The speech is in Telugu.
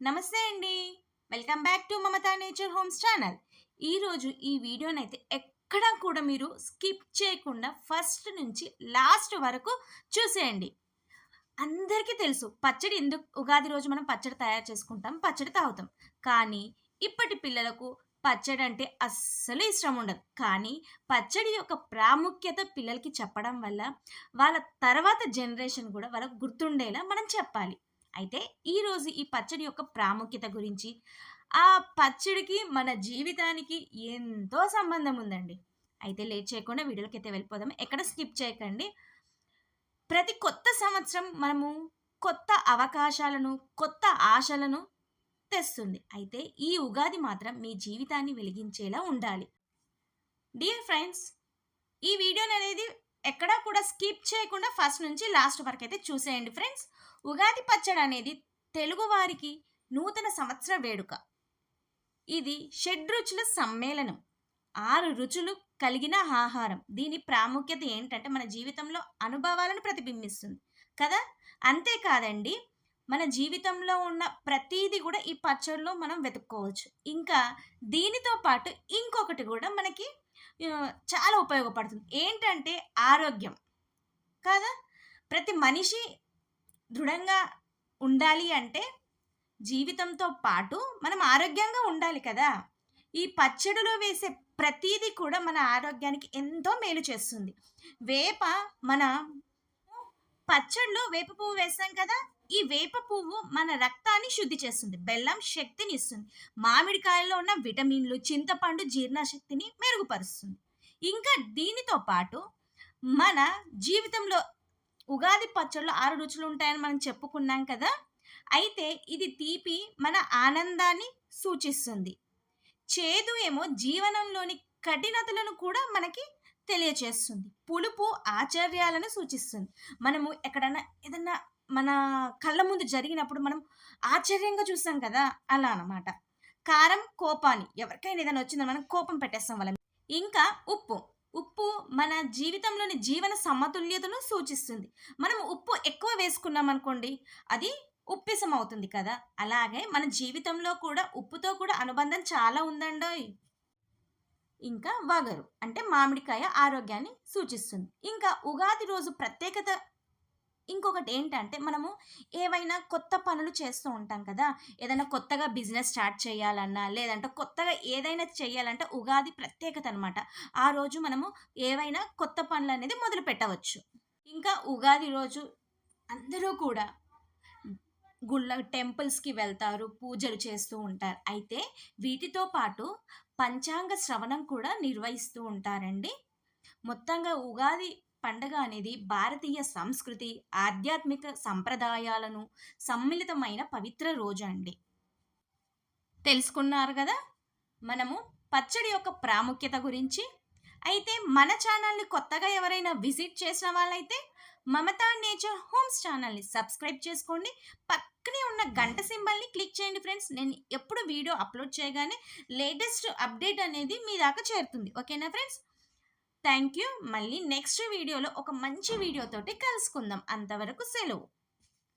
నమస్తే అండి. Welcome back to Mamata Nature Homes channel. ఈరోజు ఈ వీడియోనైతే ఎక్కడా కూడా మీరు స్కిప్ చేయకుండా ఫస్ట్ నుంచి లాస్ట్ వరకు చూసేయండి. అందరికీ తెలుసు పచ్చడి ఎందుకు ఉగాది రోజు మనం పచ్చడి తయారు చేసుకుంటాం పచ్చడి తాగుతాం. కానీ ఇప్పటి పిల్లలకు పచ్చడి అంటే అస్సలు ఇష్టం ఉండదు. కానీ పచ్చడి యొక్క ప్రాముఖ్యత పిల్లలకి చెప్పడం వల్ల వాళ్ళ తర్వాత జనరేషన్ కూడా వాళ్ళకు గుర్తుండేలా మనం చెప్పాలి. అయితే ఈరోజు ఈ పచ్చడి యొక్క ప్రాముఖ్యత గురించి ఆ పచ్చడికి మన జీవితానికి ఎంతో సంబంధం ఉందండి. అయితే లేట్ చేయకుండా వీడియోలకైతే అయితే వెళ్ళిపోదాం. ఎక్కడ స్కిప్ చేయకండి. ప్రతి కొత్త సంవత్సరం మనము కొత్త అవకాశాలను కొత్త ఆశలను తెస్తుంది. అయితే ఈ ఉగాది మాత్రం మీ జీవితాన్ని వెలిగించేలా ఉండాలి. డియర్ ఫ్రెండ్స్ ఈ వీడియోని అనేది ఎక్కడా కూడా స్కిప్ చేయకుండా ఫస్ట్ నుంచి లాస్ట్ వరకు అయితే చూసేయండి ఫ్రెండ్స్. ఉగాది పచ్చడి అనేది తెలుగు వారికి నూతన సంవత్సర వేడుక. ఇది షడ్రుచుల సమ్మేళనం. ఆరు రుచులు కలిగిన ఆహారం. దీని ప్రాముఖ్యత ఏంటంటే మన జీవితంలో అనుభవాలను ప్రతిబింబిస్తుంది. కదా? అంతేకాదండి మన జీవితంలో ఉన్న ప్రతీది కూడా ఈ పచ్చడిలో మనం వెతుక్కోవచ్చు. ఇంకా దీనితో పాటు ఇంకొకటి కూడా మనకి చాలా ఉపయోగపడుతుంది. ఏంటంటే ఆరోగ్యం. కదా? ప్రతి మనిషి దృఢంగా ఉండాలి అంటే జీవితంతో పాటు మనం ఆరోగ్యంగా ఉండాలి కదా? ఈ పచ్చడిలో వేసే ప్రతీది కూడా మన ఆరోగ్యానికి ఎంతో మేలు చేస్తుంది. వేప మన పచ్చడిలో వేప పువ్వు వేస్తాం కదా? ఈ వేప పువ్వు మన రక్తాన్ని శుద్ధి చేస్తుంది బెల్లం శక్తిని ఇస్తుంది మామిడికాయలో ఉన్న విటమిన్లు చింతపండు జీర్ణశక్తిని మెరుగుపరుస్తుంది. ఇంకా దీనితో పాటు మన జీవితంలో ఉగాది పచ్చళ్ళు ఆరు రుచులు ఉంటాయని మనం చెప్పుకున్నాం కదా అయితే ఇది తీపి మన ఆనందాన్ని సూచిస్తుంది. చేదు ఏమో జీవనంలోని కఠినతలను కూడా మనకి తెలియచేస్తుంది. పులుపు ఆచార్యాలను సూచిస్తుంది. మనము ఎక్కడన్నా ఏదన్నా మన కళ్ళ ముందు జరిగినప్పుడు మనం ఆశ్చర్యంగా చూస్తాం కదా? అలా అన్నమాట. కారం కోపాన్ని ఎవరికైనా ఏదైనా వచ్చిందని మనం కోపం పెట్టేస్తాం వాళ్ళ ఇంకా ఉప్పు. ఉప్పు మన జీవితంలోని జీవన సమతుల్యతను సూచిస్తుంది. మనం ఉప్పు ఎక్కువ వేసుకున్నాం అనుకోండి అది ఉప్పిసం అవుతుంది కదా? అలాగే మన జీవితంలో కూడా ఉప్పుతో కూడా అనుబంధం చాలా ఉందండో ఇంకా వగరు. అంటే మామిడికాయ ఆరోగ్యాన్ని సూచిస్తుంది. ఇంకా ఉగాది రోజు ప్రత్యేకత ఇంకొకటి ఏంటంటే మనము ఏవైనా కొత్త పనులు చేస్తూ ఉంటాం కదా ఏదైనా కొత్తగా బిజినెస్ స్టార్ట్ చేయాలన్నా లేదంటే కొత్తగా ఏదైనా చేయాలంటే ఉగాది ప్రత్యేకత అనమాట ఆ రోజు మనము ఏవైనా కొత్త పనులు అనేది మొదలు పెట్టవచ్చు. ఇంకా ఉగాది రోజు అందరూ కూడా గుళ్ళ టెంపుల్స్కి వెళ్తారు పూజలు చేస్తూ ఉంటారు. అయితే వీటితో పాటు పంచాంగ శ్రవణం కూడా నిర్వహిస్తూ ఉంటారండి. మొత్తంగా ఉగాది పండగ అనేది భారతీయ సంస్కృతి ఆధ్యాత్మిక సంప్రదాయాలను సమ్మిళితమైన పవిత్ర రోజు అండి. తెలుసుకున్నారు కదా? మనము పచ్చడి యొక్క ప్రాముఖ్యత గురించి. అయితే మన ఛానల్ని కొత్తగా ఎవరైనా విజిట్ చేసిన వాళ్ళైతే మమతా నేచర్ హోమ్స్ ఛానల్ని సబ్స్క్రైబ్ చేసుకోండి. పక్కనే ఉన్న గంట సింబల్ని క్లిక్ చేయండి ఫ్రెండ్స్. నేను ఎప్పుడు వీడియో అప్లోడ్ చేయగానే లేటెస్ట్ అప్డేట్ అనేది మీ దాకా చేరుతుంది. ఓకేనా ఫ్రెండ్స్? థ్యాంక్ యూ మళ్ళీ నెక్స్ట్ వీడియోలో ఒక మంచి వీడియోతోటి కలుసుకుందాం. అంతవరకు సెలవు.